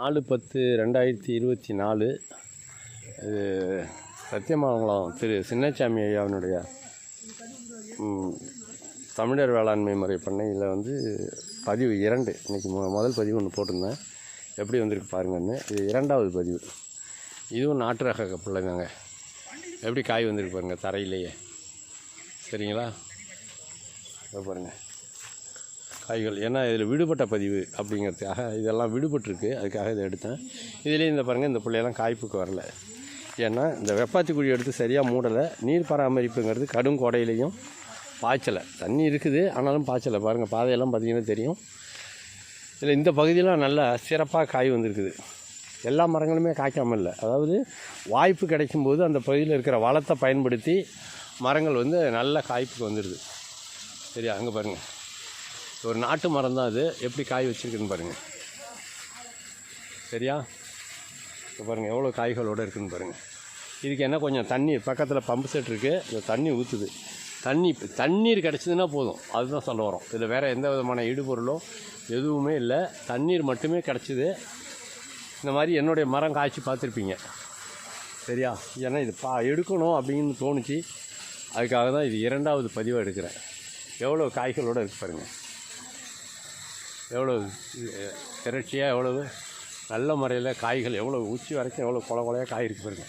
நாலு பத்து ரெண்டாயிரத்தி இருபத்தி நாலு. இது சத்தியமங்கலம் திரு சின்னசாமி ஐயாவினுடைய தமிழர் வேளாண்மை முறை பண்ணையில் வந்து பதிவு இரண்டு. இன்றைக்கி மு முதல் பதிவு ஒன்று போட்டிருந்தேன். எப்படி வந்திருக்கு பாருங்கன்னு. இது இரண்டாவது பதிவு. இதுவும் நாட்டு ரக பிள்ளைங்க எப்படி காய் வந்திருக்கு பாருங்கள் தரையிலேயே. சரிங்களா? பாருங்கள் காய்கள். ஏன்னா இதில் விடுபட்ட பதிவு அப்படிங்கிறதுக்காக இதெல்லாம் விடுபட்டிருக்கு. அதுக்காக இதை எடுத்தேன். இதுலேயும் இந்த பாருங்கள் இந்த பிள்ளையெல்லாம் காய்ப்புக்கு வரல. ஏன்னா இந்த வெப்பாத்தி குழி எடுத்து சரியாக மூடலை. நீர் பராமரிப்புங்கிறது கடும் கோடையிலையும் பாய்ச்சலை. தண்ணி இருக்குது ஆனாலும் பாய்ச்சலை. பாருங்கள் பாதையெல்லாம் பார்த்தீங்கன்னா தெரியும். இதில் இந்த பகுதியெலாம் நல்லா சிறப்பாக காய் வந்திருக்குது. எல்லா மரங்களுமே காய்க்காமல் இல்லை. அதாவது வாய்ப்பு கிடைக்கும்போது அந்த பகுதியில் இருக்கிற வளத்தை பயன்படுத்தி மரங்கள் வந்து நல்ல காய்ப்புக்கு வந்துடுது. சரியா? அங்கே பாருங்கள் ஒரு நாட்டு மரம் தான் அது. எப்படி காய் வச்சுருக்குன்னு பாருங்கள் சரியா? இப்போ பாருங்கள் எவ்வளோ காய்களோடு இருக்குதுன்னு பாருங்கள் இதுக்கு என்ன கொஞ்சம் தண்ணீர் பக்கத்தில் பம்பு செட் இருக்குது இந்த தண்ணி ஊற்றுது தண்ணி தண்ணீர் கிடச்சிதுன்னா போதும். அதுதான் சொல்ல வரோம். இதில் வேறு எந்த விதமான இடுபொருளோ எதுவுமே இல்லை. தண்ணீர் மட்டுமே கிடச்சிது. இந்த மாதிரி என்னுடைய மரம் காய்ச்சி பார்த்துருப்பீங்க. சரியா? ஏன்னா இது பா எடுக்கணும் அப்படின்னு தோணுச்சு. அதுக்காக தான் இது இரண்டாவது பதிவாக எடுக்கிறேன். எவ்வளோ காய்களோடு இருக்கு பாருங்கள் எவ்வளோ திரட்சியாக எவ்வளவு? நல்ல முறையில் காய்கள் எவ்வளோ உச்சி வரைக்கும் எவ்வளோ கொலை கொலையாக காய் இருக்கு பாருங்க.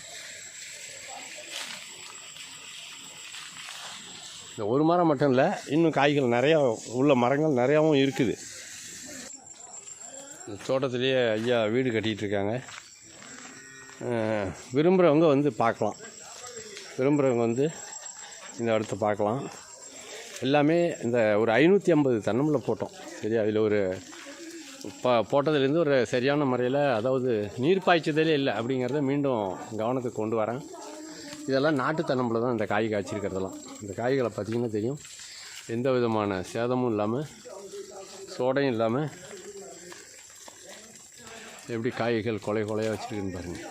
இந்த ஒரு மரம் மட்டும் இல்லை இன்னும் காய்கள் நிறையா உள்ள மரங்கள் நிறையாவும் இருக்குது. இந்த தோட்டத்துலேயே ஐயா வீடு கட்டிகிட்ருக்காங்க விரும்புகிறவங்க வந்து பார்க்கலாம். விரும்புகிறவங்க வந்து இந்த இடத்த பார்க்கலாம். எல்லாமே இந்த ஒரு ஐநூற்றி ஐம்பது தென்னம்பில் போட்டோம். சரி அதில் ஒரு ப போட்டதுலேருந்து ஒரு சரியான முறையில் அதாவது நீர் பாய்ச்சதலே இல்லை அப்படிங்கிறத மீண்டும் கவனத்துக்கு கொண்டு வரேன். இதெல்லாம் நாட்டு தான் இந்த காய் காய்ச்சிருக்கிறதெல்லாம். இந்த காய்களை பார்த்திங்கன்னா தெரியும். எந்த விதமான சேதமும் இல்லாமல் சோடையும் இல்லாமல் எப்படி காய்கள் கொலை கொலையாக வச்சுருக்குன்னு பாருங்கள்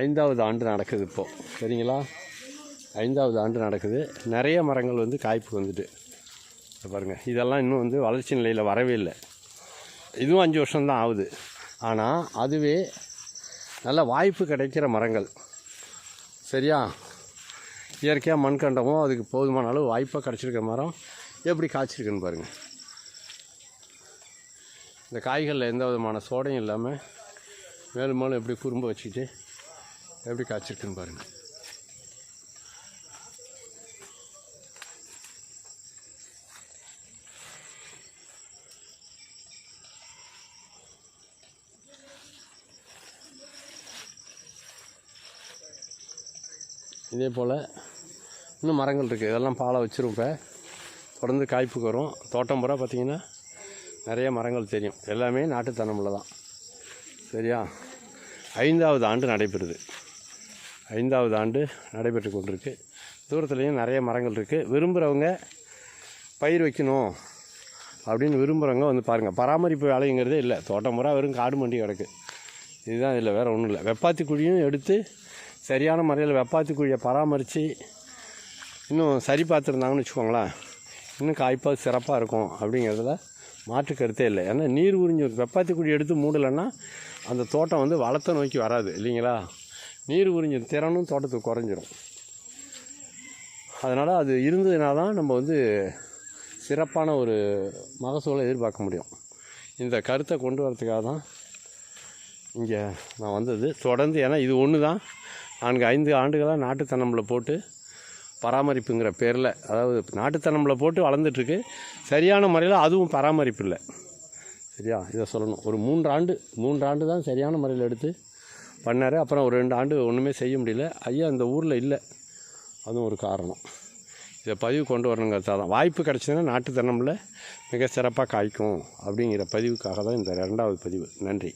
ஐந்தாவது ஆண்டு நடக்குது இப்போது சரிங்களா? ஐந்தாவது ஆண்டு நடக்குது. நிறைய மரங்கள் வந்து காய்ப்பு வந்துட்டு. பாருங்கள் இதெல்லாம் இன்னும் வந்து வளர்ச்சி நிலையில் வரவே இல்லை. இதுவும் அஞ்சு வருஷம்தான் ஆகுது. ஆனால் அதுவே நல்ல வாய்ப்பு கிடைக்கிற மரங்கள். சரியா? இயற்கையாக மண்கண்டமும் அதுக்கு போதுமான அளவு வாய்ப்பாக கிடச்சிருக்க மரம் எப்படி காய்ச்சிருக்குன்னு பாருங்கள் இந்த காய்களில் எந்த விதமான சோடையும் இல்லாமல் மேலும் மேலும் எப்படி குறும்ப வச்சுக்கிட்டு எப்படி காய்ச்சிருக்குன்னு பாருங்கள் இதே போல் இன்னும் மரங்கள் இருக்குது இதெல்லாம் பாலை வச்சுருப்பேன். தொடர்ந்து காய்ப்புக்கு வரும். தோட்டம் பூரா பார்த்திங்கன்னா நிறைய மரங்கள் தெரியும். எல்லாமே நாட்டுத்தனமில் தான். சரியா? ஐந்தாவது ஆண்டு நடைபெறுது. ஐந்தாவது ஆண்டு நடைபெற்று கொண்டிருக்கு. தூரத்துலேயும் நிறைய மரங்கள் இருக்குது விரும்புகிறவங்க பயிர் வைக்கணும் அப்படின்னு விரும்புகிறவங்க வந்து பாருங்கள் பராமரிப்பு வேலைங்கிறதே இல்லை. தோட்டம் பூரா வெறும் காடு மண்டி கிடக்கு. இதுதான் இதில் வேறு ஒன்றும் இல்லை. வெப்பாத்தி குழியும் எடுத்து சரியான முறையில் வெப்பாத்தி குழியை பராமரித்து இன்னும் சரி பார்த்துருந்தாங்கன்னு வச்சுக்கோங்களேன். இன்னும் காய்ப்பாக சிறப்பாக இருக்கும் அப்படிங்கிறதுல மாற்று கருத்தே இல்லை. ஏன்னா நீர் உறிஞ்சி வெப்பாத்தி குழி எடுத்து மூடலைன்னா அந்த தோட்டம் வந்து வளத்தை நோக்கி வராது இல்லைங்களா? நீர் உறிஞ்ச திறனும் தோட்டத்துக்கு குறைஞ்சிரும். அதனால் அது இருந்ததுனா தான் நம்ம வந்து சிறப்பான ஒரு மகசூலை எதிர்பார்க்க முடியும். இந்த கருத்தை கொண்டு வரதுக்காக தான் இங்கே நான் வந்தது. தொடர்ந்து ஏன்னா இது ஒன்று தான் நான்கு ஐந்து ஆண்டுகளாக நாட்டுத்தனம்பில் போட்டு பராமரிப்புங்கிற பேரில் அதாவது நாட்டுத்தனம்பில் போட்டு வளர்ந்துட்டுருக்கு. சரியான முறையில் அதுவும் பராமரிப்பு இல்லை சரியா? இதை சொல்லணும். ஒரு மூன்றாண்டு மூன்றாண்டு தான் சரியான முறையில் எடுத்து பண்ணார். அப்புறம் ஒரு ரெண்டு ஆண்டு ஒன்றுமே செய்ய முடியல. ஐயா இந்த ஊரில் இல்லை. அதுவும் ஒரு காரணம். இதை பதிவு கொண்டு வரணுங்கிறதா தான். வாய்ப்பு கிடச்சிதுன்னா நாட்டுத்தனமில் மிக சிறப்பாக காய்க்கும் அப்படிங்கிற பதிவுக்காக தான் இந்த ரெண்டாவது பதிவு. நன்றி.